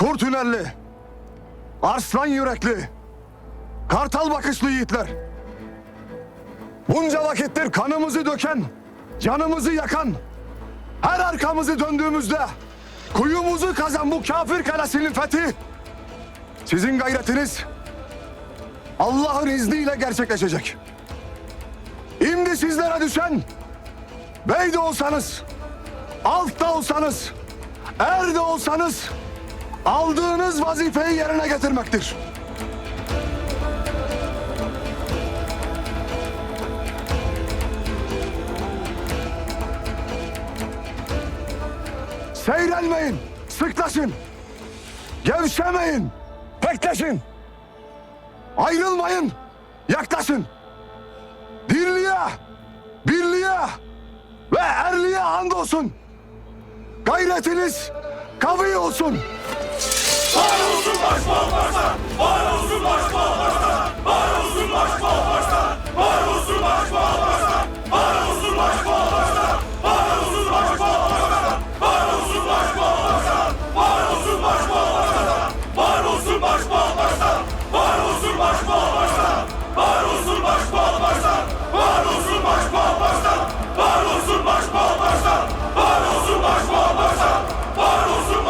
Kurt hünerli, arslan yürekli, kartal bakışlı yiğitler. Bunca vakittir kanımızı döken, canımızı yakan, her arkamızı döndüğümüzde kuyumuzu kazan bu kafir kalesinin fethi sizin gayretiniz Allah'ın izniyle gerçekleşecek. Şimdi sizlere düşen bey de olsanız, alt da olsanız, er de olsanız aldığınız vazifeyi yerine getirmektir. Seyrelmeyin, sıklaşın. Gevşemeyin, bekleşin. Ayrılmayın, yaklaşın. Dirliğe, birliğe ve erliğe andolsun. Gayretiniz kavi olsun. Var olsun